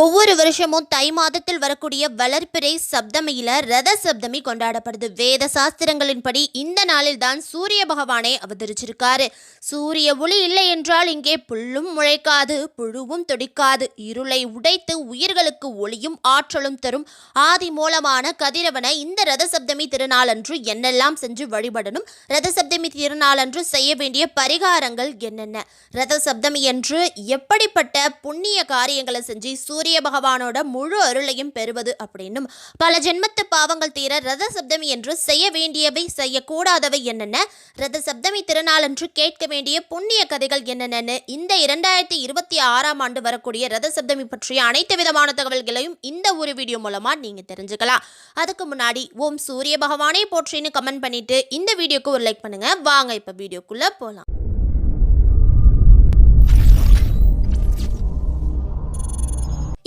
ஒவ்வொரு வருஷமும் தை மாதத்தில் வரக்கூடிய வளர்ப்பிறை சப்தமியில ரத சப்தமி கொண்டாடப்படுது. வேத சாஸ்திரங்களின்படி இந்த நாளில் தான் சூரிய பகவானே அவதரிச்சிருக்காரு. சூரிய ஒளி இல்லை என்றால் இங்கே புல்லும் முளைக்காது புழுவும் துடிக்காது. இருளை உடைத்து உயிர்களுக்கு ஒளியும் ஆற்றலும் தரும் ஆதி மூலமான கதிரவனை இந்த ரத சப்தமி திருநாளன்று என்னெல்லாம் செஞ்சு வழிபடணும் ரத சப்தமி திருநாளன்று செய்ய வேண்டிய பரிகாரங்கள் என்னென்ன? ரத சப்தமி என்று எப்படிப்பட்ட புண்ணிய காரியங்களை செஞ்சு சூரிய பகவானோட முழு அருளையும் பெறுவது அப்படின்னும் பல ஜென்மத்து பாவங்கள் தீர ரத சப்தமி என்று செய்ய வேண்டியவை செய்யக்கூடாதவை என்னென்ன? ரத சப்தமி திருநாளன்று கேட்க வேண்டிய புண்ணிய கதைகள் என்னென்னு இந்த இரண்டாயிரத்தி இருபத்தி ஆறாம் ஆண்டு வரக்கூடிய ரத சப்தமி பற்றிய அனைத்து விதமான தகவல்களையும் இந்த ஒரு வீடியோ மூலமா நீங்க தெரிஞ்சுக்கலாம். அதுக்கு முன்னாடி ஓம் சூரிய பகவானே போற்றின்னு கமெண்ட் பண்ணிட்டு இந்த வீடியோக்கு ஒரு லைக் பண்ணுங்க. வாங்க இப்ப வீடியோக்குள்ள போலாம்.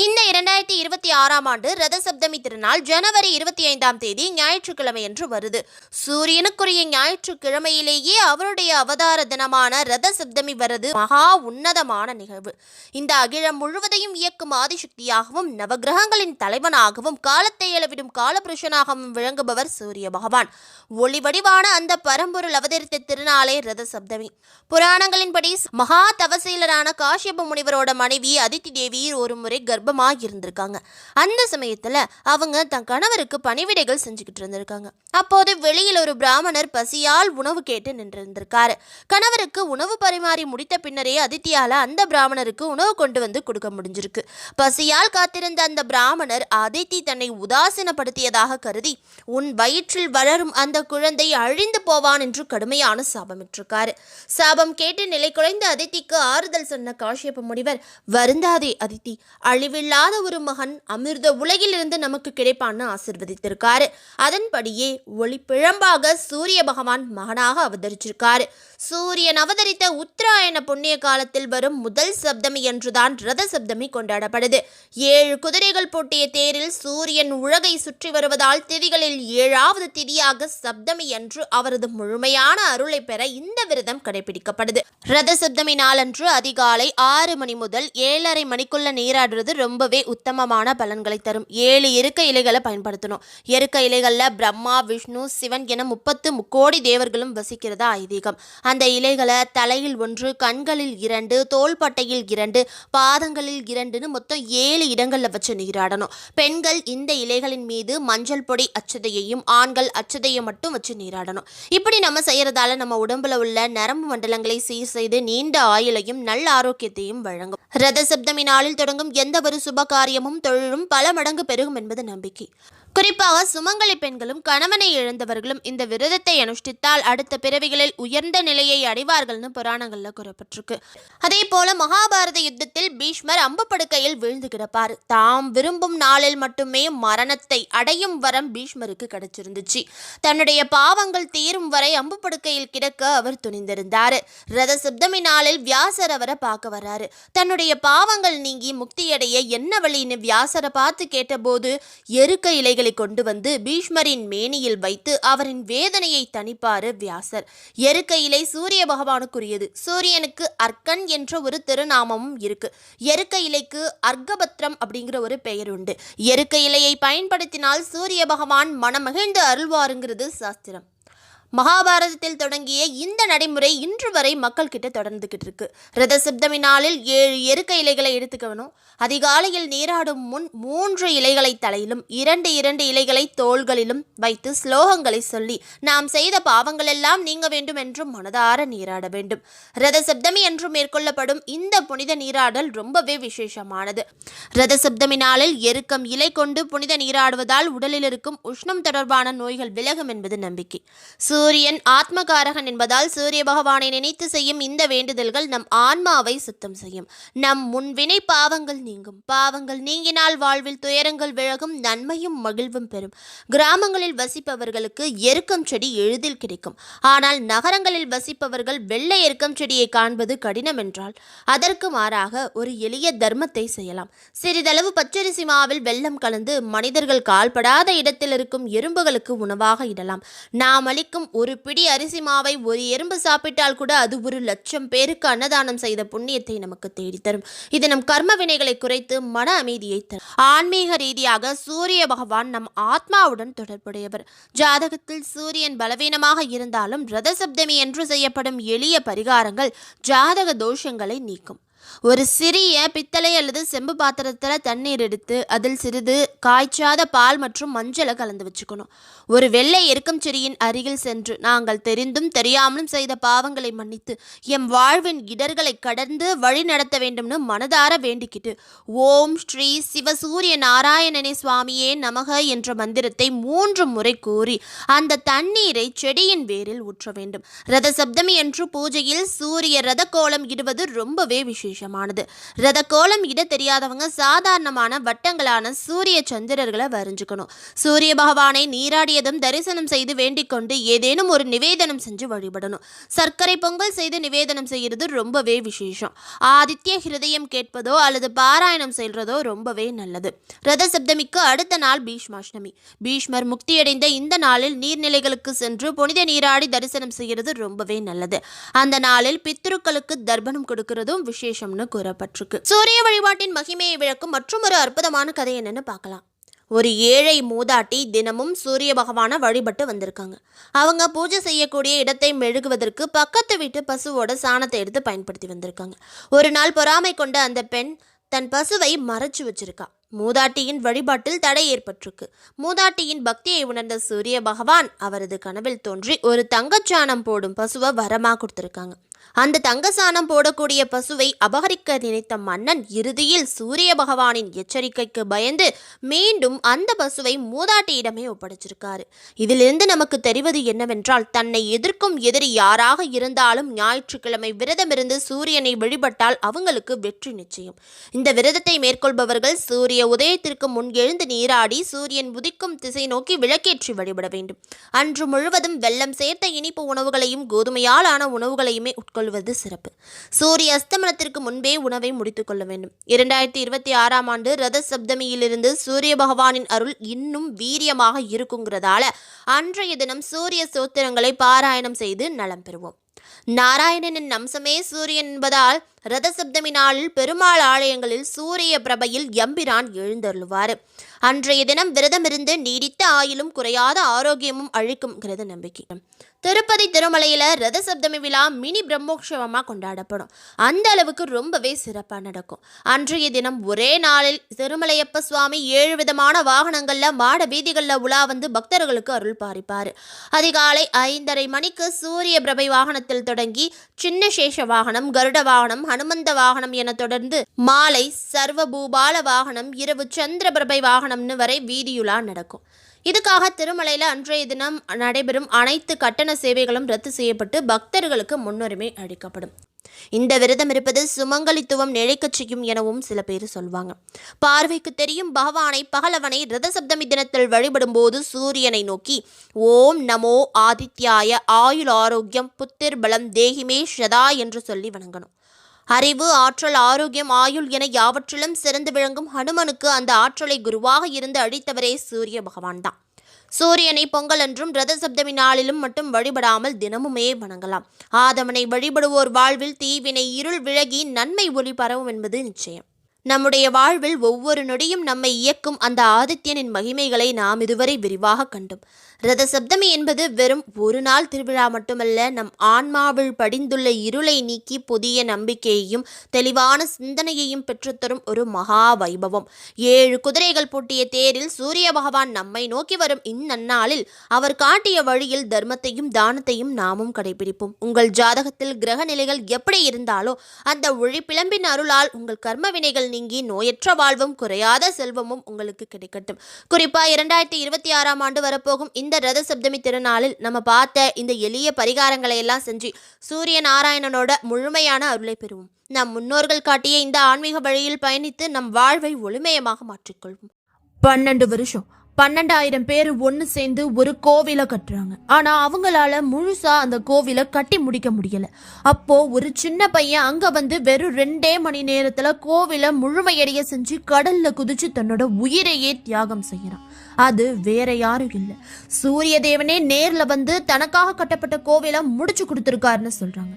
இந்த இரண்டாயிரத்தி இருபத்தி ஆறாம் ஆண்டு ரத சப்தமி திருநாள் ஜனவரி இருபத்தி ஐந்தாம் தேதி ஞாயிற்றுக்கிழமை என்று வருது. சூரியனுக்குரிய ஞாயிற்றுக்கிழமையிலேயே அவருடைய அவதார தினமான ரத சப்தமி வரது மகா உன்னதமான நிகழ்வு. இந்த அகிலம் முழுவதையும் இயக்கும் ஆதிசக்தியாகவும் நவகிரகங்களின் தலைவனாகவும் காலத்தை அளவிடும் காலபுருஷனாகவும் விளங்குபவர் சூரிய பகவான். ஒளி வடிவான அந்த பரம்பொருள் அவதரித்த திருநாளே ரத சப்தமி புராணங்களின்படி மகா தவசீலரான காஷ்யப முனிவரோட மனைவி அதித்தி தேவி ஒரு முறை கர்ப்பமாக இருந்திருக்காங்க அந்த சமயத்தில் அவங்க தன் கணவருக்கு பணிவிடைகள் செஞ்சுக்கிட்டு இருந்திருக்காங்க. அப்போது வெளியில் ஒரு பிராமணர் பசியால் உணவு கேட்டு நின்றிருந்திருக்காரு. கணவருக்கு உணவு பரிமாறி முடித்த பின்னரே அதித்தியால் அந்த பிராமணருக்கு உணவு கொண்டு வந்து கொடுக்க முடிஞ்சிருக்கு. பசியால் காத்திருந்த அந்த பிராமணர் அதித்தி தன்னை உதாசீனப்படுத்தியதாக கருதி உன் வயிற்றில் வளரும் அந்த குழந்தை அழிந்து போவான் என்று கடுமையான சாபமிட்டிருக்காரு. சாபம் கேட்டு நிலை குலைந்த அதித்திக்கு ஆறுதல் சொன்ன காஷ்யப்ப முனிவர் வருந்தாதே அதித்தி இல்லாத ஒரு மகன் அமிர்த உலகிலிருந்து நமக்கு கிடைப்பான்னு ஆசிர்வதித்திருக்காரு. அதன்படியே ஒளி பிழம்பாக சூரிய பகவான் மகனாக அவதரிச்சிருக்காரு. சூரியன் அவதரித்த உத்தராயண புண்ணிய காலத்தில் வரும் முதல் சப்தமி என்றுதான் ரத சப்தமி கொண்டாடப்படுது. ஏழு குதிரைகள் பூட்டிய தேரில் சூரியன் உலகை சுற்றி வருவதால் திதிகளில் ஏழாவது திதியாக சப்தமி என்று அவரது முழுமையான அருளை பெற இந்த விரதம் கடைபிடிக்கப்படுது. ரத சப்தமி நாளன்று அதிகாலை ஆறு மணி முதல் ஏழரை மணிக்குள்ள நீராடுறது ரொம்பவே உத்தமமான பலன்களை தரும். ஏழு இருக்க இலைகளை பயன்படுத்தணும். எருக்க இலைகளில் பிரம்மா விஷ்ணு சிவன் என முப்பத்து முக்கோடி தேவர்களும் வசிக்கிறதா ஐதீகம். அந்த இலைகளை தலையில் ஒன்று கண்களில் இரண்டு தோள்பட்டையில் இரண்டு பாதங்களில் இரண்டுன்னு மொத்தம் ஏழு இடங்களில் வச்சு நீராடணும். பெண்கள் இந்த இலைகளின் மீது மஞ்சள் பொடி அச்சதையையும் ஆண்கள் அச்சதையை மட்டும் வச்சு நீராடணும். இப்படி நம்ம செய்யறதால நம்ம உடம்புல உள்ள நரம்பு மண்டலங்களை சீர் செய்து நீண்ட ஆயுளையும் நல்ல ஆரோக்கியத்தையும் வழங்கும். ரத சப்தமி நாளில் தொடங்கும் எந்த ஒரு சுப காரியமும் தொழிலும் பல மடங்கு பெருகும் என்பது நம்பிக்கை. குறிப்பாக சுமங்கலி பெண்களும் கணவனை இழந்தவர்களும் இந்த விரதத்தை அனுஷ்டித்தால் அடுத்த பிறவிகளில் உயர்ந்த நிலையை அடைவார்கள்னு புராணங்கள்ல கூறப்பட்டிருக்கு. அதே போல மகாபாரத யுத்தத்தில் பீஷ்மர் அம்பு படுக்கையில் வீழ்ந்து கிடப்பார். தாம் விரும்பும் நாளில் மட்டுமே மரணத்தை அடையும் வரம் பீஷ்மருக்கு கிடைச்சிருந்துச்சு. தன்னுடைய பாவங்கள் தீரும் வரை அம்பு படுக்கையில் கிடக்க அவர் துணிந்திருந்தார். ரத சப்தமி நாளில் வியாசர் அவரை பார்க்க வர்றாரு தன்னுடைய பாவங்கள் நீங்கி முக்தியடைய என்ன வழின்னு வியாசரை பார்த்து கேட்டபோது எருக்க இலைகள் கொண்டு வந்து பீஷ்மரின் மேனியில் வைத்து அவரின் வேதனையை தணிப்பாரு வியாசர். எருக்க இலை சூரிய பகவானுக்குரியது. சூரியனுக்கு அர்க்கன் என்ற ஒரு திருநாமமும் இருக்கு. எருக்க இலைக்கு அர்க்கபத்ரம் அப்படிங்கிற ஒரு பெயர் உண்டு. எருக்க இலையை பயன்படுத்தினால் சூரிய பகவான் மனமகிழ்ந்து அருள்வாருங்கிறது சாஸ்திரம். மகாபாரதத்தில் தொடங்கிய இந்த நடைமுறை இன்று வரை மக்கள் கிட்ட தொடர்ந்துகிட்டு இருக்கு. ரத சப்தமி நாளில் ஏழு எருக்க இலைகளை எடுத்துக்கணும். அதிகாலையில் நீராடும் முன் மூன்று இலைகளை தலையிலும் இரண்டு இரண்டு இலைகளை தோள்களிலும் வைத்து ஸ்லோகங்களை சொல்லி நாம் செய்த பாவங்கள் எல்லாம் நீங்க வேண்டும் என்று மனதார நீராட வேண்டும். ரத சப்தமி என்று மேற்கொள்ளப்படும் இந்த புனித நீராடல் ரொம்பவே விசேஷமானது. ரத சப்தமி நாளில் எருக்கம் இலை கொண்டு புனித நீராடுவதால் உடலில் இருக்கும் உஷ்ணம் தொடர்பான நோய்கள் விலகும் என்பது நம்பிக்கை. சூரியன் ஆத்மகாரகன் என்பதால் சூரிய பகவானை நினைத்து செய்யும் இந்த வேண்டுதல்கள் நம் ஆன்மாவை சுத்தம் செய்யும். நம் முன்வினை பாவங்கள் நீங்கும். பாவங்கள் நீங்கினால் வாழ்வில் துயரங்கள் விலகும் நன்மையும் மகிழ்வும் பெறும். கிராமங்களில் வசிப்பவர்களுக்கு எருக்கம் செடி எளிதில் கிடைக்கும். ஆனால் நகரங்களில் வசிப்பவர்கள் வெள்ளை எருக்கம் செடியை காண்பது கடினம் என்றால் அதற்கு மாறாக ஒரு எளிய தர்மத்தை செய்யலாம். சிறிதளவு பச்சரிசி மாவில் வெள்ளம் கலந்து மனிதர்கள் கால்படாத இடத்தில் இருக்கும் எறும்புகளுக்கு உணவாக இடலாம். நாம் அளிக்கும் ஒரு பிடி அரிசி மாவை ஒரு எறும்பு சாப்பிட்டால் கூட அது ஒரு லட்சம் பேருக்கு அன்னதானம் செய்த புண்ணியத்தை நமக்கு தேடித்தரும். இது நம் கர்ம வினைகளை குறைத்து மன அமைதியை தரும். ஆன்மீக ரீதியாக சூரிய பகவான் நம் ஆத்மாவுடன் தொடர்புடையவர். ஜாதகத்தில் சூரியன் பலவீனமாக இருந்தாலும் ரத சப்தமி என்று செய்யப்படும் எளிய பரிகாரங்கள் ஜாதக தோஷங்களை நீக்கும். ஒரு சிறிய பித்தளை அல்லது செம்பு பாத்திரத்தில் தண்ணீர் எடுத்து அதில் சிறிது காய்ச்சாத பால் மற்றும் மஞ்சளை கலந்து வச்சுக்கணும். ஒரு வெள்ளை எருக்கம் செடியின் அருகில் சென்று நாங்கள் தெரிந்தும் தெரியாமலும் செய்த பாவங்களை மன்னித்து எம் வாழ்வின் இடர்களை கடந்து வழி நடத்த வேண்டும்னு மனதார வேண்டிக்கிட்டு ஓம் ஸ்ரீ சிவசூரிய நாராயணனே சுவாமியே நமக என்ற மந்திரத்தை மூன்று முறை கூறி அந்த தண்ணீரை செடியின் வேரில் ஊற்ற வேண்டும். ரத சப்தமி என்று பூஜையில் சூரிய ரத கோலம் இடுவது ரொம்பவே விசேஷமானது. ரத கோலம் இட தெரியாதவங்க சாதாரணமான வட்டங்களான சூரிய சந்திரர்களை வரைஞ்சுக்கணும். சூரிய பகவானை நீராடியதும் தரிசனம் செய்து வேண்டிக் கொண்டு ஏதேனும் ஒரு நிவேதனம் செஞ்சு வழிபடணும். சர்க்கரை பொங்கல் செய்து நிவேதனம் செய்யறது ரொம்பவே விசேஷம். ஆதித்ய ஹிருதயம் கேட்பதோ அல்லது பாராயணம் செய்கிறதோ ரொம்பவே நல்லது. ரத சப்தமிக்கு அடுத்த நாள் பீஷ்மாஷ்டமி. பீஷ்மர் முக்தியடைந்த இந்த நாளில் நீர்நிலைகளுக்கு சென்று புனித நீராடி தரிசனம் செய்கிறது ரொம்பவே நல்லது. அந்த நாளில் பித்ருக்களுக்கு தர்ப்பணம் கொடுக்கிறதும் விசேஷம். விசேஷம்னு கூறப்பட்டிருக்கு. சூரிய வழிபாட்டின் மகிமையை விளக்கும் மற்றும் ஒரு அற்புதமான கதை என்னன்னு பார்க்கலாம். ஒரு ஏழை மூதாட்டி தினமும் சூரிய பகவானை வழிபட்டு வந்திருக்காங்க. அவங்க பூஜை செய்யக்கூடிய இடத்தை மெழுகுவதற்கு பக்கத்து வீட்டு பசுவோட சாணத்தை எடுத்து பயன்படுத்தி வந்திருக்காங்க. ஒரு நாள் பொறாமை கொண்ட அந்த பெண் தன் பசுவை மறைச்சு வச்சிருக்கா. மூதாட்டியின் வழிபாட்டில் தடை ஏற்பட்டிருக்கு. மூதாட்டியின் பக்தியை உணர்ந்த சூரிய பகவான் அவரது கனவில் தோன்றி ஒரு தங்கச்சாணம் போடும் பசுவை வரமாக கொடுத்துருக்காங்க. அந்த தங்க சாணம் போடக்கூடிய பசுவை அபகரிக்க நினைத்த மன்னன் இறுதியில் சூரிய பகவானின் எச்சரிக்கைக்கு பயந்து மீண்டும் அந்த பசுவை மூதாட்டியிடமே ஒப்படைச்சிருக்காரு. இதிலிருந்து நமக்கு தெரிவது என்னவென்றால் தன்னை எதிர்க்கும் எதிரி யாராக இருந்தாலும் ஞாயிற்றுக்கிழமை விரதமிருந்து சூரியனை வழிபட்டால் அவங்களுக்கு வெற்றி நிச்சயம். இந்த விரதத்தை மேற்கொள்பவர்கள் சூரிய உதயத்திற்கு முன் எழுந்து நீராடி சூரியன் உதிக்கும் திசை நோக்கி விளக்கேற்றி வழிபட வேண்டும். அன்று முழுவதும் வெள்ளம் சேர்த்த இனிப்பு உணவுகளையும் கோதுமையால் ஆன உணவுகளையுமே உட்கொள்வது சிறப்பு. சூரிய அஸ்தமனத்திற்கு முன்பே உணவை முடித்துக் கொள்ள வேண்டும். இரண்டாயிரத்தி இருபத்தி ஆறாம் ஆண்டு ரத சப்தமியிலிருந்து சூரிய பகவானின் அருள் இன்னும் வீரியமாக இருக்குங்கிறதால அன்றைய தினம் சூரிய சோத்திரங்களை பாராயணம் செய்து நலம் பெறுவோம். நாராயணனின் அம்சமே சூரியன் என்பதால் ரத சப்தமி நாளில் பெருமாள் ஆலயங்களில் சூரிய பிரபையில் எம்பிரான் எழுந்தருளுவார். அன்றைய தினம் விரதமிருந்து நீடித்த ஆயிலும் குறையாத ஆரோக்கியமும் அழிக்கும்ங்கிறது நம்பிக்கை. திருப்பதி திருமலையில் ரத சப்தமி விழா மினி பிரம்மோற்சவமாக கொண்டாடப்படும். அந்த அளவுக்கு ரொம்பவே சிறப்பாக நடக்கும். அன்றைய தினம் ஒரே நாளில் திருமலையப்ப சுவாமி ஏழு விதமான வாகனங்களில் மாட வீதிகளில் உலா வந்து பக்தர்களுக்கு அருள் பாரிப்பார். அதிகாலை ஐந்தரை மணிக்கு சூரிய பிரபை வாகனத்தில் தொடங்கி சின்ன சேஷ வாகனம் கருட வாகனம் ஹனுமந்த வாகனம் என தொடர்ந்து மாலை சர்வ பூபால வாகனம் இரவு சந்திர பிரபை வாகனம்னு வரை வீதியுலா நடக்கும். இதுக்காக திருமலையில் அன்றைய தினம் நடைபெறும் அனைத்து கட்டண சேவைகளும் ரத்து செய்யப்பட்டு பக்தர்களுக்கு முன்னுரிமை அளிக்கப்படும். இந்த விரதம் இருப்பது சுமங்கலித்துவம் நிலைக்கச் செய்யும் எனவும் சில பேர் சொல்வாங்க. பார்வைக்கு தெரியும் பகவானை பகலவனை ரத சப்தமி தினத்தில் வழிபடும் போது சூரியனை நோக்கி ஓம் நமோ ஆதித்யாய ஆயுள் ஆரோக்கியம் புத்திர் பலம் தேகிமே ஷதா என்று சொல்லி வணங்கணும். அறிவு ஆற்றல் ஆரோக்கியம் ஆயுள் என யாவற்றிலும் சிறந்து விளங்கும் ஹனுமனுக்கு அந்த ஆற்றலை குருவாக இருந்து அழித்தவரே சூரிய பகவான் தான். சூரியனை பொங்கல் என்றும் ரத சப்தமி நாளிலும் மட்டும் வழிபடாமல் தினமுமே வணங்கலாம். ஆதவனை வழிபடுவோர் வாழ்வில் தீவினை இருள் விலகி நன்மை ஒளி பரவும் என்பது நிச்சயம். நம்முடைய வாழ்வில் ஒவ்வொரு நொடியும் நம்மை இயக்கும் அந்த ஆதித்யனின் மகிமைகளை நாம் இதுவரை விரிவாக கண்டோம். ரத சப்தமி என்பது வெறும் ஒரு நாள் திருவிழா மட்டுமல்ல நம் ஆன்மாவில் படிந்துள்ள இருளை நீக்கி புதிய நம்பிக்கையையும் தெளிவான சிந்தனையையும் பெற்றுத்தரும் ஒரு மகா வைபவம். ஏழு குதிரைகள் பூட்டிய தேரில் சூரிய பகவான் நம்மை நோக்கி வரும் இந்நன்னாளில் அவர் காட்டிய வழியில் தர்மத்தையும் தானத்தையும் நாமும் கடைபிடிப்போம். உங்கள் ஜாதகத்தில் கிரக நிலைகள் எப்படி இருந்தாலோ அந்த ஒழிப்பிளம்பின் அருளால் உங்கள் கர்ம வினைகள் நீங்கி நோயற்ற வாழ்வும் குறையாத செல்வமும் உங்களுக்கு கிடைக்கட்டும். குறிப்பாக இரண்டாயிரத்தி இருபத்தி ஆறாம் ஆண்டு வரப்போகும் இந்த இந்த ரத சப்தமி திருநாளில் நம்ம பார்த்த இந்த எளிய பரிகாரங்களை எல்லாம் செஞ்சு சூரிய நாராயணனோட முழுமையான அருளை பெறுவோம். நம் முன்னோர்கள் காட்டிய இந்த ஆன்மீக வழியில் பயணித்து நம் வாழ்வை ஒளிமயமாக மாற்றிக்கொள்வோம். பன்னெண்டு வருஷம். பன்னெண்டாயிரம் பேர் ஒன்று சேர்ந்து ஒரு கோவிலை கட்டுறாங்க. ஆனா அவங்களால முழுசா அந்த கோவிலை கட்டி முடிக்க முடியல. அப்போ ஒரு சின்ன பையன் அங்க வந்து வெறும் ரெண்டே மணி நேரத்துல கோவிலை முழுமையடைய செஞ்சு கடல்ல குதிச்சு தன்னோட உயிரையே தியாகம் செய்யறான். அது வேற யாரும் இல்லை. சூரிய தேவனே நேர்ல வந்து தனக்காக கட்டப்பட்ட கோவிலை முடிச்சு கொடுத்துருக்காருன்னு சொல்றாங்க.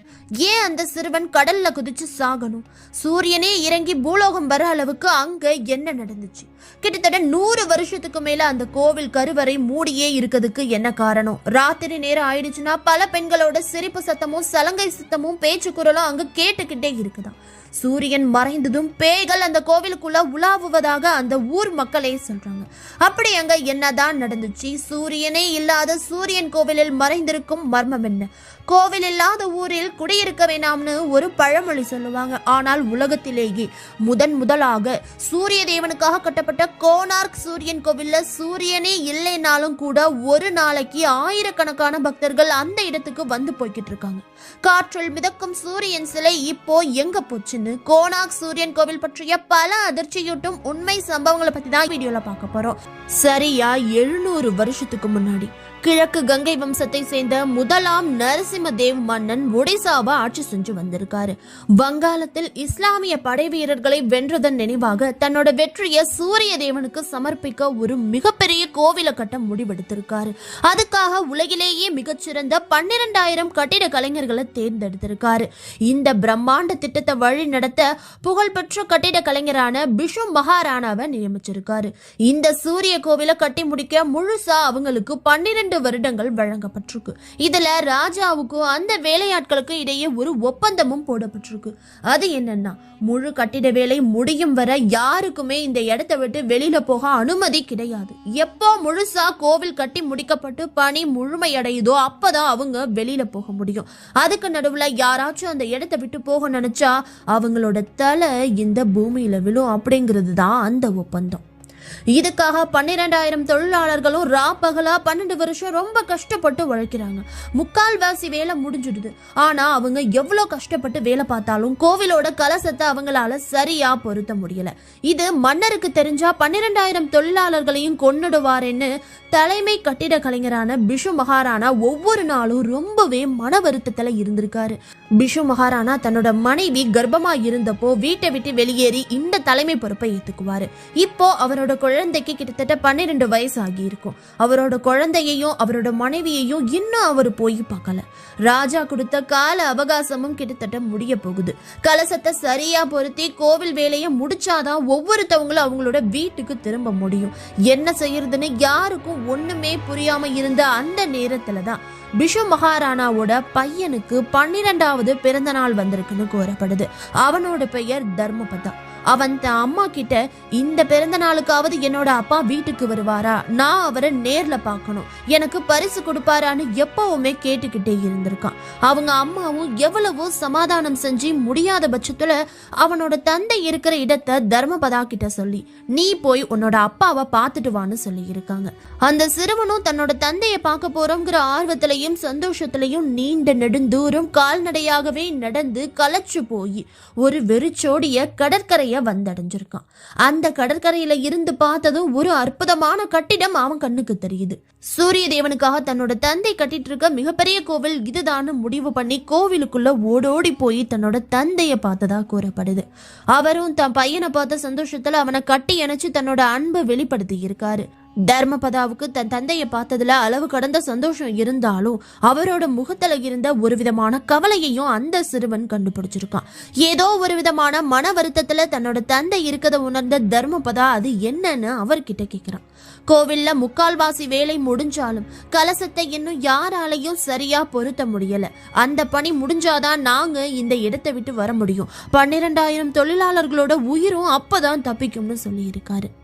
ஏன் அந்த சிறுவன் கடல்ல குதிச்சு சாகணும்? சூரியனே இறங்கி பூலோகம் வர அளவுக்கு அங்க என்ன நடந்துச்சு? கிட்டத்தட்ட நூறு வருஷத்துக்கு மேல அந்த கோவில் கருவறை மூடியே இருக்கிறதுக்கு என்ன காரணம்? ராத்திரி நேரம் ஆயிடுச்சுன்னா பல பெண்களோட சிரிப்பு சத்தமும் சலங்கை சத்தமும் பேச்சு குரலும் அங்க கேட்டுக்கிட்டே இருக்குதான் சூரியன் மறைந்ததும் பேய்கள் அந்த கோவிலுக்குள்ள உலாவுவதாக அந்த ஊர் மக்களே சொல்றாங்க. அப்படி அங்க என்னதான் நடந்துச்சு? சூரியனே இல்லாத சூரியன் கோவிலில் மறைந்திருக்கும் மர்மம் என்ன? கோவில் இல்லாத ஊரில் குடியிருக்க வேணாம்னு ஒரு பழமொழி சொல்லுவாங்க. ஆனால் உலகத்திலேயே முதன் முதலாக சூரிய தேவனுக்காக கட்டப்பட்ட கோனார்க் சூரியன் கோவில்ல சூரியனே இல்லைனாலும் கூட ஒரு நாளைக்கு ஆயிரக்கணக்கான பக்தர்கள் அந்த இடத்துக்கு வந்து போய்கிட்டு இருக்காங்க. காற்றில் மிதக்கும் சூரியன் சிலை இப்போ எங்க போச்சுன்னு கோனார்க் சூரியன் கோவில் பற்றிய பல அதிர்ச்சியூட்டும் உண்மை சம்பவங்களை பத்தி தான் வீடியோல பார்க்க போறோம். சரியா எழுநூறு வருஷத்துக்கு முன்னாடி கிழக்கு கங்கை வம்சத்தை சேர்ந்த முதலாம் நரசிம்மதேவ் மன்னன் ஒடிசாவை ஆட்சி செஞ்சு வந்திருக்காரு. வங்காளத்தில் இஸ்லாமிய படை வீரர்களை வென்றதன் நினைவாக தன்னோட வெற்றியை சூரிய தேவனுக்கு சமர்ப்பிக்க ஒரு மிகப்பெரிய கோவிலை கட்ட முடிவெடுத்திருக்காரு. அதுக்காக உலகிலேயே மிகச்சிறந்த பன்னிரெண்டாயிரம் கட்டிட கலைஞர்களை தேர்ந்தெடுத்திருக்காரு. இந்த பிரம்மாண்ட திட்டத்தை வழி நடத்த புகழ்பெற்ற கட்டிட கலைஞரான பிஷு மகாராணாவை நியமிச்சிருக்காரு. இந்த சூரிய கோவிலை கட்டி முடிக்க முழுசா அவங்களுக்கு பன்னிரண்டு வருடங்கள் வழங்கப்பட்டிருக்கு. இதுல ராஜாவுக்கும் அந்த வேலையாட்களுக்கும் இடையே ஒரு ஒப்பந்தமும் போடப்பட்டிருக்கு. அது என்னன்னா முழு கட்டிட வேலை முடியும் வர யாருக்குமே இந்த இடத்தை விட்டு வெளியில போக அனுமதி கிடையாது. எப்போ முழுசா கோவில் கட்டி முடிக்கப்பட்டு பணி முழுமையடையுதோ அப்பதான் அவங்க வெளியில போக முடியும். அதுக்கு நடுவுல யாராச்சும் அந்த இடத்தை விட்டு போக நினைச்சா அவங்களோட தலை இந்த பூமியில விழும் அப்படிங்கிறது தான் அந்த ஒப்பந்தம். இதுக்காக பன்னிரெண்டாயிரம் தொழிலாளர்களும் ரா பகலா பன்னெண்டு வருஷம் ரொம்ப கஷ்டப்பட்டு உழைக்கிறாங்க. முக்கால்வாசி வேலை முடிஞ்சிடுது. ஆனா அவங்க எவ்வளோ கஷ்டப்பட்டு வேலை பார்த்தாலும் கோவிலோட கலசத்தை அவங்களால சரியா பொருத்த முடியல. இது மன்னருக்கு தெரிஞ்சா பன்னிரெண்டாயிரம் தொழிலாளர்களையும் கொன்னுடுவாருன்னு தலைமை கட்டிட கலைஞரான பிஷு மகாராணா ஒவ்வொரு நாளும் ரொம்பவே மன வருத்தத்துல இருந்திருக்காரு. பிஷு மகாராணா தன்னோட மனைவி கர்ப்பமா இருந்தப்போ வீட்டை விட்டு வெளியேறி இந்த தலைமை பொறுப்பை ஏத்துக்குவாரு. இப்போ அவரோட குழந்தைக்கு கிட்டத்தட்ட பன்னிரெண்டு வயசு ஆகியிருக்கும் அவரோட குழந்தையையும் அவரோட மனைவியையும் இன்னும் அவர் போய் பார்க்கல. ராஜா கொடுத்த கால அவகாசமும் கிட்டத்தட்ட முடிய போகுது. கலசத்தை சரியா பொருத்தி கோவில் வேலையை முடிச்சாதான் ஒவ்வொருத்தவங்களும் அவங்களோட வீட்டுக்கு திரும்ப முடியும். என்ன செய்யறதுன்னு யாருக்கும் ஒண்ணுமே புரியாம இருந்த அந்த நேரத்துல தான் பிஷு மகாராணாவோட பையனுக்கு பன்னிரெண்டாவது பிறந்த நாள் வந்திருக்குன்னு கூறப்படுது. அவனோட பெயர் தர்மபதா. அவன் தன் அம்மா கிட்ட இந்த பிறந்த நாளுக்காவது என்னோட அப்பா வீட்டுக்கு வருவாரா? நான் அவரை நேர்ல பார்க்கணும். எனக்கு பரிசு கொடுப்பாரான்னு எப்பவுமே கேட்டுக்கிட்டே இருந்திருக்கான். அவங்க அம்மாவும் எவ்வளவோ சமாதானம் செஞ்சு முடியாத பட்சத்துல அவனோட தந்தை இருக்கிற இடத்தை தர்மபதா கிட்ட சொல்லி நீ போய் உன்னோட அப்பாவை பார்த்துட்டு வான்னு சொல்லி இருக்காங்க அந்த சிறுவனும் தன்னோட தந்தையை பார்க்க போறோங்கிற ஆர்வத்திலேயே ஆர்வத்திலையும் சந்தோஷத்திலையும் நீண்ட நெடுந்தூரம் கால்நடையாகவே நடந்து களைச்சு போய் ஒரு வெறிச்சோடிய கடற்கரையை வந்தடைஞ்சிருக்கான். அந்த கடற்கரையில இருந்து பார்த்ததும் ஒரு அற்புதமான கட்டிடம் அவன் கண்ணுக்கு தெரியுது. சூரிய தேவனுக்காக தன்னோட தந்தை கட்டிட்டு இருக்க மிகப்பெரிய கோவில் இதுதான் முடிவு பண்ணி கோவிலுக்குள்ள ஓடோடி போய் தன்னோட தந்தைய பார்த்ததா கூறப்படுது. அவரும் தன் பையனை பார்த்த சந்தோஷத்துல அவனை கட்டி அணைச்சு தன்னோட அன்பை வெளிப்படுத்தி இருக்காரு தர்மபதாவுக்கு தன் தந்தையை பார்த்ததுல அளவு கடந்த சந்தோஷம் இருந்தாலும் அவரோட முகத்துல இருந்த ஒரு விதமான கவலையையும் அந்த சிறுவன் கண்டுபிடிச்சிருக்கான். ஏதோ ஒரு விதமான மன வருத்தத்துல தன்னோட தந்தை இருக்கதை உணர்ந்த தர்மபதா அது என்னன்னு அவர்கிட்ட கேக்குறான். கோவில்ல முக்கால்வாசி வேலை முடிஞ்சாலும் கலசத்தை இன்னும் யாராலையும் சரியா பொருத்த முடியல. அந்த பணி முடிஞ்சாதான் நாங்க இந்த இடத்தை விட்டு வர முடியும். பன்னிரெண்டாயிரம் தொழிலாளர்களோட உயிரும் அப்பதான் தப்பிக்கும்னு சொல்லியிருக்காரு. இருக்காரு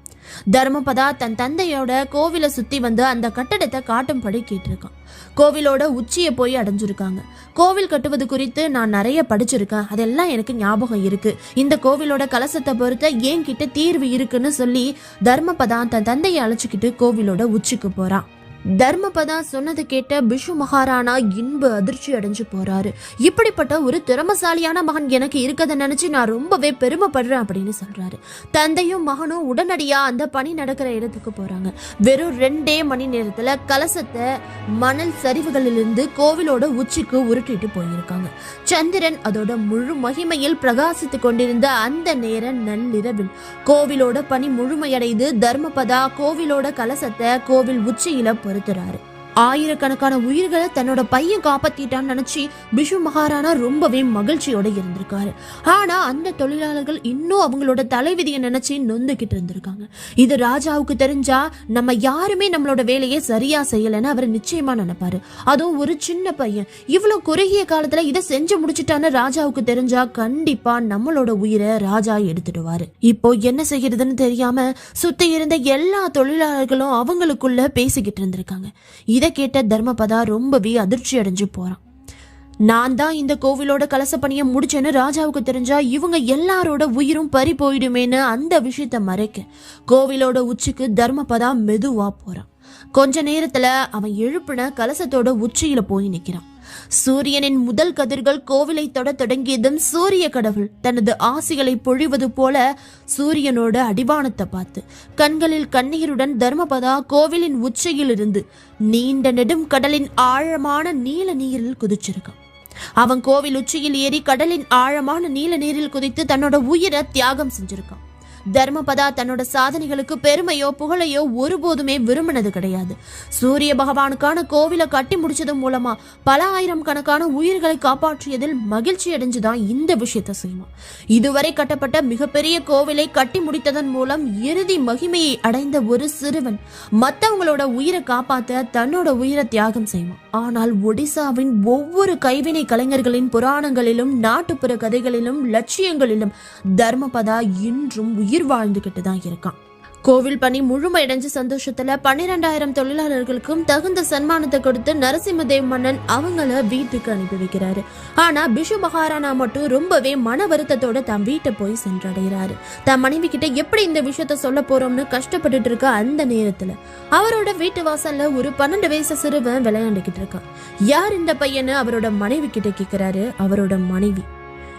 தர்மபதா தன் தந்தையோட கோவிலை சுத்தி வந்து அந்த கட்டடத்தை காட்டும்படி கேட்டிருக்கான். கோவிலோட உச்சியை போய் அடைஞ்சிருக்காங்க. கோவில் கட்டுவது குறித்து நான் நிறைய படிச்சிருக்கேன். அதெல்லாம் எனக்கு ஞாபகம் இருக்கு. இந்த கோவிலோட கலசத்தை பொறுத்த என்கிட்ட தீர்வு இருக்குன்னு சொல்லி தர்மபதா தன் தந்தையை அழைச்சிக்கிட்டு கோவிலோட உச்சிக்கு போறான். தர்மபதா சொன்னதை கேட்ட பிஷு மகாராணா இன்பு அதிர்ச்சி அடைஞ்சு போறாரு. இப்படிப்பட்ட ஒரு திறமசாலியான மகன் எனக்கு இருக்கதை நினைச்சு நான் ரொம்பவே பெருமைப்படுறேன் அப்படின்னு சொல்றாரு. தந்தையும் மகனும் உடனடியா அந்த பணி நடக்கிற இடத்துக்கு போறாங்க. வெறும் ரெண்டே மணி நேரத்துல கலசத்தை மணல் சரிவுகளிலிருந்து கோவிலோட உச்சிக்கு உருட்டிட்டு போயிருக்காங்க. சந்திரன் அதோட முழு மகிமையில் பிரகாசித்து கொண்டிருந்த அந்த நேர நள்ளிரவில் கோவிலோட பணி முழுமையடைந்து தர்மபதா கோவிலோட கலசத்தை கோவில் உச்சியில பொருத்துறாரு ஆயிரக்கணக்கான உயிர்களை தன்னோட பையன் காப்பாத்திட்டான்னு நினைச்சு பிஷு மகாராணா ரொம்பவே மகிழ்ச்சியோட இருந்திருக்காரு. ஆனா அந்த தொழிலாளர்கள் இன்னும் அவங்களோட தலைவிதியை நினைச்சு நொந்துகிட்டு இருந்திருக்காங்க. இது ராஜாவுக்கு தெரிஞ்சா நம்ம யாருமே நம்மளோட வேலையை சரியா செய்யலைன்னு அவர் நிச்சயமா நினைப்பாரு. அதுவும் ஒரு சின்ன பையன். இவ்வளவு குறுகிய காலத்துல இதை செஞ்சு முடிச்சிட்டான்னு ராஜாவுக்கு தெரிஞ்சா கண்டிப்பா நம்மளோட உயிரை ராஜா எடுத்துடுவாரு. இப்போ என்ன செய்யறதுன்னு தெரியாம சுத்தி இருந்த எல்லா தொழிலாளர்களும் அவங்களுக்குள்ள பேசிக்கிட்டு இருந்திருக்காங்க. இதை கேட்ட தர்மபதா ரொம்பவே அதிர்ச்சி அடைஞ்சு போறான். நான் தான் இந்த கோவிலோட கலச பணியை முடிச்சேன்னு ராஜாவுக்கு தெரிஞ்சா இவங்க எல்லாரோட உயிரும் பறி போயிடுமேன்னு அந்த விஷயத்த மறைக்க கோவிலோட உச்சிக்கு தர்மபதா மெதுவா போறான். கொஞ்ச நேரத்துல அவன் எழுப்பின கலசத்தோட உச்சியில போய் நிக்கிறான். சூரியனின் முதல் கதிர்கள் கோவிலை தொட தொடங்கியதும் சூரிய கடவுள் தனது ஆசிகளை பொழிவது போல சூரியனோட அடிவானத்தை பார்த்து கண்களில் கண்ணீருடன் தர்மபதா கோவிலின் உச்சியில் இருந்து நீண்ட நெடும் கடலின் ஆழமான நீல நீரில் குதிச்சிருக்கான். அவன் கோவில் உச்சியில் ஏறி கடலின் ஆழமான நீல நீரில் குதித்து தன்னோட உயிரை தியாகம் செஞ்சிருக்கான். தர்மபதா தன்னோட சாதனைகளுக்கு பெருமையோ புகழையோ ஒருபோதுமே விரும்பினது கிடையாது. சூரிய பகவானுக்கான கோவிலை கட்டி முடிச்சது மூலமா பல ஆயிரம் கணக்கான உயிர்களை காப்பாற்றியதில் மகிழ்ச்சி அடைஞ்சுதான் இந்த விஷயத்தை செய்வான். இதுவரை கட்டப்பட்ட மிகப்பெரிய கோவிலை கட்டி முடித்ததன் மூலம் இறுதி மகிமையை அடைந்த ஒரு சிறுவன் மத்தவங்களோட உயிரை காப்பாத்த தன்னோட உயிரை தியாகம் செய்வான். ஆனால் ஒடிசாவின் ஒவ்வொரு கைவினை கலைஞர்களின் புராணங்களிலும் நாட்டுப்புற கதைகளிலும் லட்சியங்களிலும் தர்மபதா இன்றும் உயிர் உயிர் வாழ்ந்துகிட்டு தான் இருக்கான். கோவில் பணி முழுமையடைஞ்ச சந்தோஷத்துல பன்னிரெண்டாயிரம் தொழிலாளர்களுக்கும் தகுந்த சன்மானத்தை கொடுத்து நரசிம்மதேவ் மன்னன் அவங்கள வீட்டுக்கு அனுப்பி வைக்கிறாரு. ஆனா பிஷு மகாராணா மட்டும் ரொம்பவே மன வருத்தத்தோட தன் வீட்டை போய் சென்றடைகிறாரு. தன் மனைவி கிட்ட எப்படி இந்த விஷயத்த சொல்ல போறோம்னு கஷ்டப்பட்டுட்டு இருக்க அந்த நேரத்துல அவரோட வீட்டு வாசல்ல ஒரு பன்னெண்டு வயசு சிறுவன் விளையாண்டுகிட்டு இருக்கான். யார் இந்த பையனு அவரோட மனைவி கிட்ட கேக்குறாரு அவரோட மனைவி.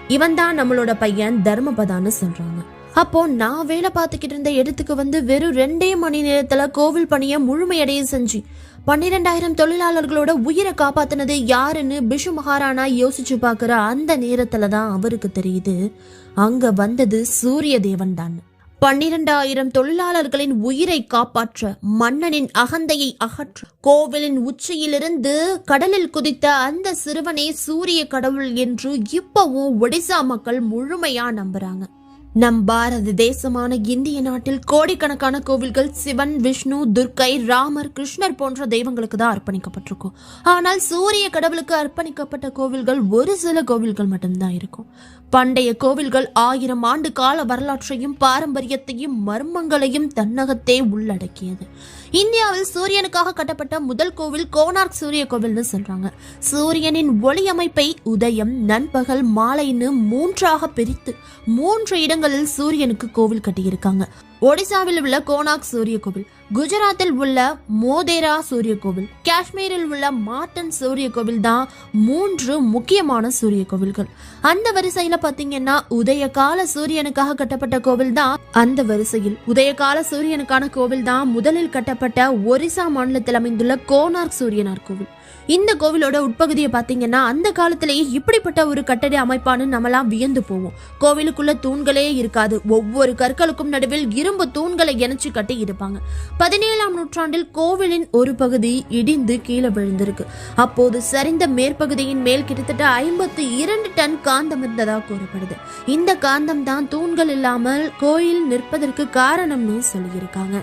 இவன் தான் நம்மளோட பையன் தர்மபதான்னு சொல்றாங்க. அப்போ நான் வேலை பார்த்துக்கிட்டு இருந்த இடத்துக்கு வந்து வெறும் ரெண்டே மணி நேரத்துல கோவில் பணியை முழுமையடைய செஞ்சு. பன்னிரெண்டாயிரம் தொழிலாளர்களோட உயிரை காப்பாத்தினது யாருன்னு பிஷு மகாராணா யோசிச்சு பார்க்குற அந்த நேரத்துல தான் அவருக்கு தெரியுது. அங்க வந்தது சூரிய தேவன் தான். பன்னிரண்டாயிரம் தொழிலாளர்களின் உயிரை காப்பாற்ற மன்னனின் அகந்தையை அகற்ற கோவிலின் உச்சியிலிருந்து கடலில் குதித்த அந்த சிறுவனே சூரிய கடவுள் என்று இப்பவும் ஒடிசா மக்கள் முழுமையா நம்புறாங்க. நம் பாரத தேசமான இந்திய நாட்டில் கோடிக்கணக்கான கோவில்கள் சிவன் விஷ்ணு துர்க்கை ராமர் கிருஷ்ணர் போன்ற தெய்வங்களுக்கு தான் அர்ப்பணிக்கப்பட்டிருக்கும். ஆனால் சூரிய கடவுளுக்கு அர்ப்பணிக்கப்பட்ட கோவில்கள் ஒரு சில கோவில்கள் மட்டும்தான் இருக்கும். பண்டைய கோவில்கள் ஆயிரம் ஆண்டு கால வரலாற்றையும் பாரம்பரியத்தையும் மர்மங்களையும் தன்னகத்தே உள்ளடக்கியது. இந்தியாவில் சூரியனுக்காக கட்டப்பட்ட முதல் கோவில் கோனார்க் சூரிய கோவில்னு சொல்றாங்க. சூரியனின் ஒளி அமைப்பை உதயம் நண்பகல் மாலைன்னு மூன்றாக பிரித்து மூன்று இடங்களில் சூரியனுக்கு கோவில் கட்டியிருக்காங்க. ஒடிசாவில் உள்ள கோனாக் சூரிய கோவில். குஜராத்தில் உள்ள மோதேரா சூரிய கோவில் காஷ்மீரில் உள்ள மாட்டன் சூரிய கோவில் தான் மூன்று முக்கியமான சூரிய கோவில்கள் அந்த வரிசையில பாத்தீங்கன்னா உதய கால சூரியனுக்காக கட்டப்பட்ட கோவில் தான் அந்த வரிசையில். உதய கால சூரியனுக்கான கோவில் தான் முதலில் கட்டப்பட்ட ஒரிசா மாநிலத்தில் அமைந்துள்ள கோனார்க் சூரியனார் கோவில். இந்த கோவிலோட உட்பகுதியை பார்த்தீங்கன்னா அந்த காலத்திலேயே இப்படிப்பட்ட ஒரு கட்டட அமைப்பான்னு நம்மலாம் வியந்து போவோம். கோவிலுக்குள்ள தூண்களே இருக்காது. ஒவ்வொரு கற்களுக்கும் நடுவில் இரும்பு தூண்களை இணைச்சு கட்டி இருப்பாங்க. பதினேழாம் நூற்றாண்டில் கோவிலின் ஒரு பகுதி இடிந்து கீழே விழுந்திருக்கு. அப்போது சரிந்த மேற்பகுதியின் மேல் கிட்டத்தட்ட ஐம்பத்து இரண்டு டன் காந்தம் இருந்ததாக கூறப்படுது. இந்த காந்தம் தான் தூண்கள் இல்லாமல் கோயில் நிற்பதற்கு காரணம்னு சொல்லியிருக்காங்க.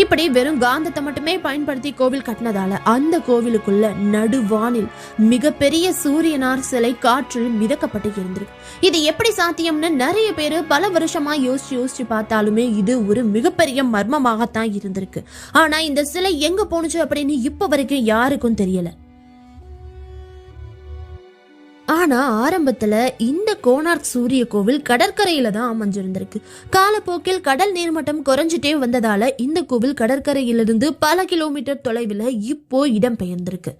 இப்படி வெறும் காந்தத்தை மட்டுமே பயன்படுத்தி கோவில் கட்டினதால அந்த கோவிலுக்குள்ள நடுவானில் மிகப்பெரிய சூரியனார் சிலை காற்றில் மிதக்கப்பட்டு இருந்திருக்கு. இது எப்படி சாத்தியம்னு நிறைய பேர் பல வருஷமா யோசிச்சு யோசிச்சு பார்த்தாலுமே இது ஒரு மிகப்பெரிய மர்மமாகத்தான் இருந்திருக்கு. ஆனா இந்த சிலை எங்க போனுச்சு அப்படின்னு இப்ப வரைக்கும் யாருக்கும் தெரியல. ஆனால் ஆரம்பத்தில் இந்த கோனார்க் சூரிய கோவில் கடற்கரையில் தான் அமைஞ்சிருந்திருக்கு. காலப்போக்கில் கடல் நீர்மட்டம் குறைஞ்சிட்டே வந்ததால் இந்த கோவில் கடற்கரையிலிருந்து பல கிலோமீட்டர் தொலைவில் இப்போ இடம்பெயர்ந்திருக்கு.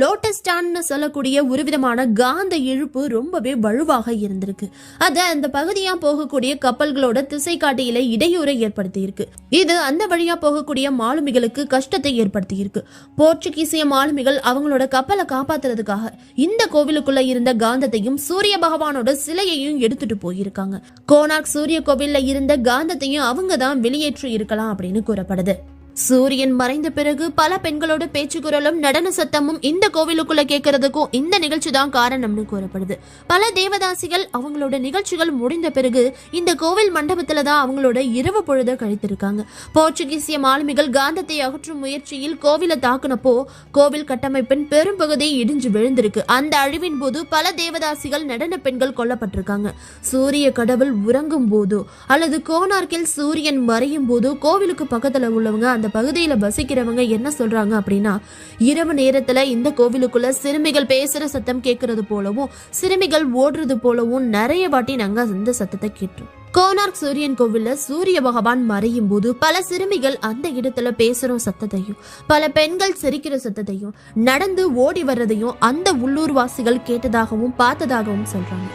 லோட்டஸ்டான்னு சொல்லக்கூடிய ஒரு விதமான காந்த இழுப்பு ரொம்பவே வலுவாக இருந்திருக்கு. அது அந்த பகுதியாக போகக்கூடிய கப்பல்களோட திசை காட்டியில இடையூறை ஏற்படுத்தியிருக்கு. இது அந்த வழியாக போகக்கூடிய மாலுமிகளுக்கு கஷ்டத்தை ஏற்படுத்தியிருக்கு. போர்ச்சுகீசிய மாலுமிகள் அவங்களோட கப்பலை காப்பாத்துறதுக்காக இந்த கோவிலுக்குள்ள இருந்து காந்தத்தையும் சூரிய பகவானோட சிலையையும் எடுத்துட்டு போயிருக்காங்க. கோனார்க் சூரிய கோவில்ல இருந்த காந்தத்தையும் அவங்க தான் வெளியேற்றி இருக்கலாம் அப்படின்னு கூறப்படுது. சூரியன் மறைந்த பிறகு பல பெண்களோட பேச்சு குரலும் நடன சத்தமும் இந்த கோவிலுக்குள்ள கேட்கறதுக்கும் இந்த நிகழ்ச்சி தான் காரணம்னு கூறப்படுது. பல தேவதாசிகள் அவங்களோட நிகழ்ச்சிகள் முடிந்த பிறகு இந்த கோவில் மண்டபத்துல தான் அவங்களோட இரவு பொழுத கழித்திருக்காங்க. போர்ச்சுகீசிய மாலுமிகள் காந்தத்தை அகற்றும் முயற்சியில் கோவிலை தாக்குனப்போ கோவில் கட்டமைப்பின் பெரும்பகுதி இடிஞ்சு விழுந்திருக்கு. அந்த அழிவின் போது பல தேவதாசிகள் நடன பெண்கள் கொல்லப்பட்டிருக்காங்க. சூரிய கடவுள் உறங்கும் போதோ அல்லது கோனார்க்கில் சூரியன் மறையும் போதோ கோவிலுக்கு பக்கத்துல உள்ளவங்க அந்த பகுதியில வசிக்கிறவங்க என்ன சொல்றாங்க அப்படின்னா இரவு நேரத்துல இந்த கோவிலுக்குள்ள சிறுமிகள் பேசுற சத்தம் கேட்கறது போலவும் சிறுமிகள் ஓடுறது போலவும் நிறைய வாட்டி நாங்க அந்த சத்தத்தை கேட்டோம். கோனார்க் சூரியன் கோவில்ல சூரிய பகவான் மறையும் போது பல சிறுமிகள் அந்த இடத்துல பேசுற சத்தத்தையும் பல பெண்கள் சிரிக்கிற சத்தத்தையும் நடந்து ஓடி வர்றதையும் அந்த உள்ளூர்வாசிகள் கேட்டதாகவும் பார்த்ததாகவும் சொல்றாங்க.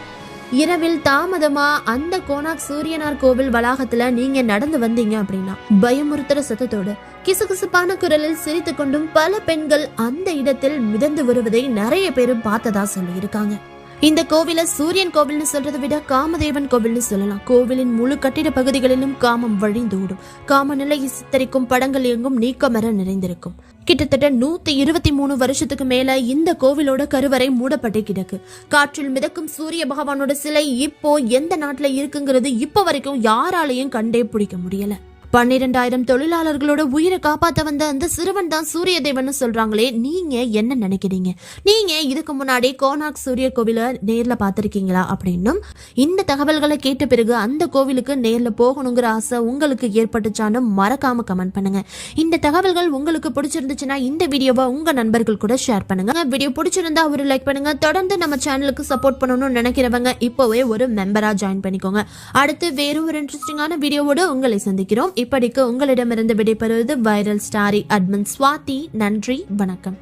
இரவில் தாமதமா அந்த கோனாக் சூரியனார் கோவில் வளாகத்துல நீங்க நடந்து வந்தீங்க அப்படின்னா பயமுறுத்துற சத்தத்தோடு கிசுகிசுப்பான குரலில் சிரித்து கொண்டும் பல பெண்கள் அந்த இடத்தில் மிதந்து வருவதை நிறைய பேரும் பார்த்ததா சொல்லியிருக்காங்க. இந்த கோவில சூரியன் கோவில்னு சொல்றதை விட காமதேவன் கோவில்னு சொல்லலாம். கோவிலின் முழு கட்டிட பகுதிகளிலும் காமம் வழிந்தோடும். காம நிலையை சித்தரிக்கும் படங்கள் எங்கும் நீக்கமர நிறைந்திருக்கும். கிட்டத்தட்ட நூத்தி இருபத்தி மூணு வருஷத்துக்கு மேல இந்த கோவிலோட கருவறை மூடப்பட்டு கிடக்கு. காற்றில் மிதக்கும் சூரிய பகவானோட சிலை இப்போ எந்த நாட்டுல இருக்குங்கிறது இப்போ வரைக்கும் யாராலையும் கண்டே பிடிக்க முடியல. பன்னிரெண்டாயிரம் தொழிலாளர்களோட உயிரை காப்பாத்த வந்த அந்த சிறுவன் தான் சூரிய தேவன் சொல்றாங்களே நீங்க என்ன நினைக்கிறீங்க? நீங்க இதுக்கு முன்னாடி கோனாக் சூரிய கோவில நேர்ல பார்த்திருக்கீங்களா அப்படின்னும் இந்த தகவல்களை கேட்ட பிறகு அந்த கோவிலுக்கு நேர்ல போகணுங்கிற ஆசை உங்களுக்கு ஏற்பட்டுச்சான்னு மறக்காம கமெண்ட் பண்ணுங்க. இந்த தகவல்கள் உங்களுக்கு பிடிச்சிருந்துச்சுன்னா இந்த வீடியோவை உங்க நண்பர்கள் கூட ஷேர் பண்ணுங்க. வீடியோ பிடிச்சிருந்தா ஒரு லைக் பண்ணுங்க. தொடர்ந்து நம்ம சேனலுக்கு சப்போர்ட் பண்ணணும்னு நினைக்கிறவங்க இப்போவே ஒரு மெம்பரா ஜாயின் பண்ணிக்கோங்க. அடுத்து வேறு ஒரு இன்ட்ரெஸ்டிங்கான வீடியோவோட உங்களை சந்திக்கிறோம். இப்படிக்கு உங்களிடமிருந்து விடைபெறுவது வைரல் ஸ்டாரி அட்மின் ஸ்வாதி நன்றி வணக்கம்.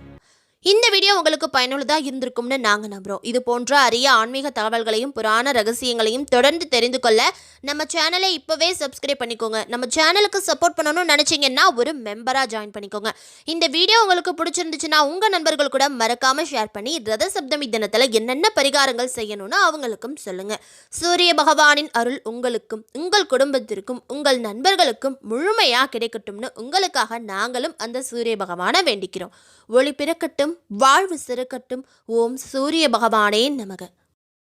இந்த வீடியோ உங்களுக்கு பயனுள்ளதாக இருந்திருக்கும்னு நாங்கள் நம்புகிறோம் இது போன்ற அரிய ஆன்மீக தகவல்களையும் புராண ரகசியங்களையும் தொடர்ந்து தெரிந்து கொள்ள நம்ம சேனலை இப்போவே சப்ஸ்கிரைப் பண்ணிக்கோங்க. நம்ம சேனலுக்கு சப்போர்ட் பண்ணணும்னு நினச்சிங்கன்னா ஒரு மெம்பராக ஜாயின் பண்ணிக்கோங்க. இந்த வீடியோ உங்களுக்கு பிடிச்சிருந்துச்சுன்னா உங்கள் நண்பர்கள் கூட மறக்காமல் ஷேர் பண்ணி ரத சப்தமி தினத்தில் என்னென்ன பரிகாரங்கள் செய்யணும்னு அவங்களுக்கும் சொல்லுங்கள் சூரிய பகவானின் அருள் உங்களுக்கும் உங்கள் குடும்பத்திற்கும் உங்கள் நண்பர்களுக்கும் முழுமையாக கிடைக்கட்டும்னு உங்களுக்காக நாங்களும் அந்த சூரிய பகவானை வேண்டிக்கிறோம். ஒளி பிறக்கட்டும். வாழ்வு சிறக்கட்டும். ஓம் சூரிய பகவானே நமக.